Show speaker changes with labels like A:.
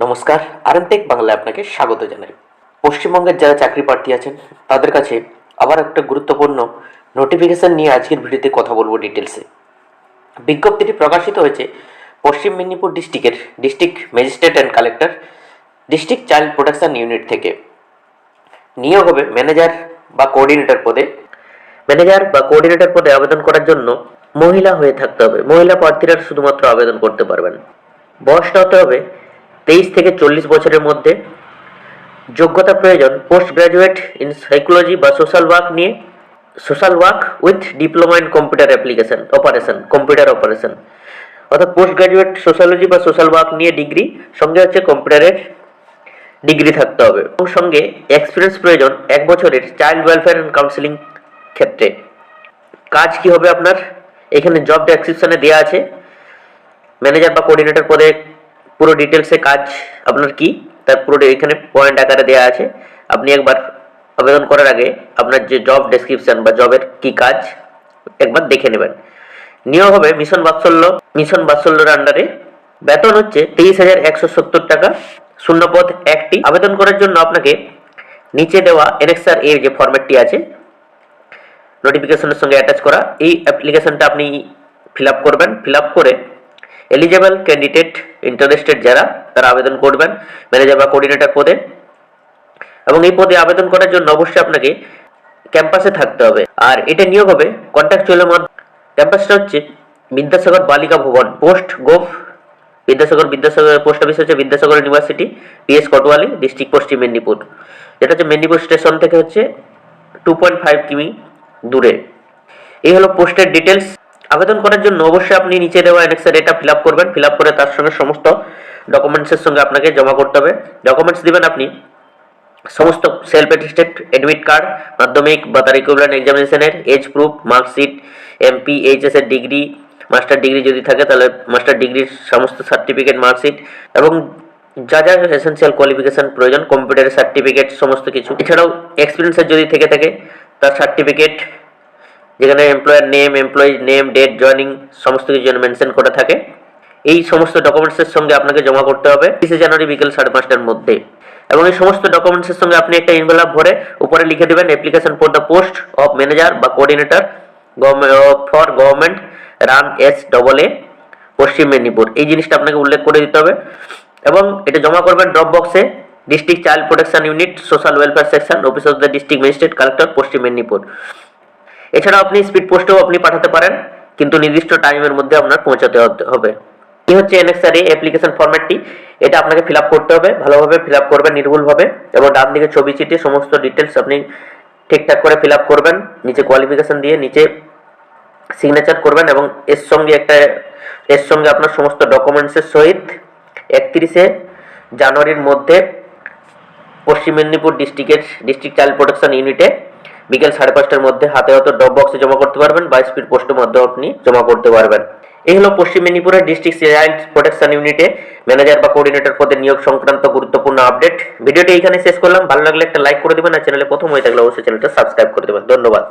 A: নমস্কার আরএমটেক বাংলায় আপনাকে স্বাগত জানাই। পশ্চিমবঙ্গের যারা চাকরি প্রার্থী আছেন, তাদের কাছে আবার একটা গুরুত্বপূর্ণ নোটিফিকেশন নিয়ে আজকের ভিডিওতে কথা বলব ডিটেলসে বিজ্ঞপ্তিটি প্রকাশিত হয়েছে পশ্চিম মেদিনীপুর ডিস্ট্রিক্টের district magistrate and collector district child protection unit থেকে। নিয়োগ হবে ম্যানেজার বা কোঅর্ডিনেটর পদে। ম্যানেজার বা কোঅর্ডিনেটর পদে আবেদন করার জন্য মহিলা হয়ে থাকতে হবে। মহিলা প্রার্থীরা শুধুমাত্র আবেদন করতে পারবেন। বয়সটা হতে হবে তেইশ থেকে চল্লিশ বছরের মধ্যে যোগ্যতা প্রয়োজন পোস্ট গ্রাজুয়েট ইন সাইকোলজি বা সোশ্যাল ওয়ার্ক নিয়ে। Social work with diploma in computer application operation computer operation অর্থাৎ পোস্ট গ্রাজুয়েট সোশ্যালজি বা সোশ্যাল ওয়ার্ক নিয়ে ডিগ্রি সঙ্গে হচ্ছে কম্পিউটারের ডিগ্রি থাকতে হবে। এবং সঙ্গে এক্সপিরিয়েন্স প্রয়োজন এক বছরের চাইল্ড ওয়েলফেয়ার অ্যান্ড কাউন্সিলিং ক্ষেত্রে। কাজ কি হবে আপনার? এখানে জব ডেসক্রিপশনে দেওয়া আছে। ম্যানেজার বা কোঅর্ডিনেটর পদে পুরো ডিটেলসে কাজ আপনার কি? তার পুরো এখানে পয়েন্ট আকারে দেওয়া আছে। আপনি একবার আবেদন করার আগে আপনার যে জব ডেসক্রিপশন বা জবের কি কাজ, একবার দেখে নেবেন। নিয়োগ হবে মিশন বাৎসল্য। মিশন বাৎসল্যের আন্ডারে বেতন হচ্ছে তেইশ হাজার একশো সত্তর টাকা। শূন্যপদ একটি। আবেদন করার জন্য আপনাকে নিচে দেওয়া এনএক্সআর এর যে ফরম্যাটটি আছে নোটিফিকেশনের সঙ্গে অ্যাটাচ করা। এই অ্যাপ্লিকেশনটা আপনি ফিল আপ করবেন। ফিল আপ করে এলিজেবল ক্যান্ডিডেট ইন্টারেস্টেড যারা, তারা আবেদন করবেন। ম্যানেজার বা কোঅর্ডিনেটর পদে। এবং এই পদে আবেদন করার জন্য অবশ্যই আপনাকে ক্যাম্পাসে থাকতে হবে। আর এটা নিয়োগ হবে কন্ট্রাকচুয়ালের মধ্যে ক্যাম্পাসটা হচ্ছে Vidyasagar Balika Bhavan post Gope Vidyasagar Vidyasagar post office হচ্ছে Vidyasagar university PS Kotwali district Paschim Medinipur যেটা হচ্ছে মেদিনীপুর স্টেশন থেকে হচ্ছে টু পয়েন্ট ফাইভ কিমি দূরে। এই হলো পোস্টের ডিটেলস আবেদন করার জন্য অবশ্যই আপনি নিচে দেওয়া অ্যানেক্সার এটা ফিল আপ করবেন। ফিল আপ করে তার সঙ্গে সমস্ত ডকুমেন্টসের সঙ্গে আপনাকে জমা করতে হবে। ডকুমেন্টস দিবেন আপনি। সমস্ত self attested admit card Madhyamik বা তার equivalent এক্সামিনেশনের age proof marksheet MP HS এর ডিগ্রি মাস্টার ডিগ্রি যদি থাকে তাহলে মাস্টার ডিগ্রির সমস্ত সার্টিফিকেট মার্কশিট এবং যা যা এসেন্সিয়াল কোয়ালিফিকেশন প্রয়োজন কম্পিউটারের সার্টিফিকেট সমস্ত কিছু। এছাড়াও এক্সপিরিয়েন্সের যদি থেকে থাকে, তার সার্টিফিকেট যেখানে employer name employee name date joining সমস্ত কিছু যেন মেনশন করা থাকে। এই সমস্ত ডকুমেন্টসের সঙ্গে আপনাকে জমা করতে হবে তিরিশে জানুয়ারি বিকেল সাড়ে পাঁচটার মধ্যে। এবং এই সমস্ত ডকুমেন্টসের সঙ্গে আপনি একটা ইনভেলাপ ভরে উপরে লিখে দেবেন application for the post of manager বা coordinator for government run S double A Paschim Medinipur. এই জিনিসটা আপনাকে উল্লেখ করে দিতে হবে। এবং এটা জমা করবেন ড্রপ বক্সে district child protection unit social welfare section office of the district magistrate collector Paschim Medinipur. এছাড়াও আপনি স্পিড পোস্টেও আপনি পাঠাতে পারেন, কিন্তু নির্দিষ্ট টাইমের মধ্যে আপনার পৌঁছাতে হবে। এই হচ্ছে এনএক্সআর অ্যাপ্লিকেশন ফরম্যাটটি এটা আপনাকে ফিল করতে হবে, ভালোভাবে ফিল আপ করবেন, নির্ভুলভাবে, এবং ডান দিকে ছবি চিটিয়ে সমস্ত ডিটেলস আপনি ঠিকঠাক করে ফিল করবেন, নিচে কোয়ালিফিকেশন দিয়ে নিচে সিগনেচার করবেন, এবং এর সঙ্গে একটা, এর সঙ্গে আপনার সমস্ত ডকুমেন্টসের সহিত একত্রিশে জানুয়ারির মধ্যে পশ্চিম মেদিনীপুর ডিস্ট্রিক্টের ডিস্ট্রিক্ট চাইল্ড প্রোটেকশন ইউনিটে বিকেল সাড়ে পাঁচটার মধ্যে হাতে হয়তো ডব বক্সে জমা করতে পারবেন বা স্পিড পোস্টের মধ্যে আপনি জমা করতে পারবেন। এই হলো পশ্চিম মেদিনীপুরের ডিস্ট্রিক্ট চাইল্ড প্রোটেকশন ইউনিটে ম্যানেজার বা কোর্ডিনেটর পদে নিয়োগ সংক্রান্ত গুরুত্বপূর্ণ আপডেট ভিডিওটি এখানে শেষ করলাম। ভালো লাগলে একটা লাইক করে দেবেন আর চ্যানেলে প্রথম হয়ে থাকলে অবশ্যই চ্যানেলটা সাবস্ক্রাইব করে দেবেন। ধন্যবাদ।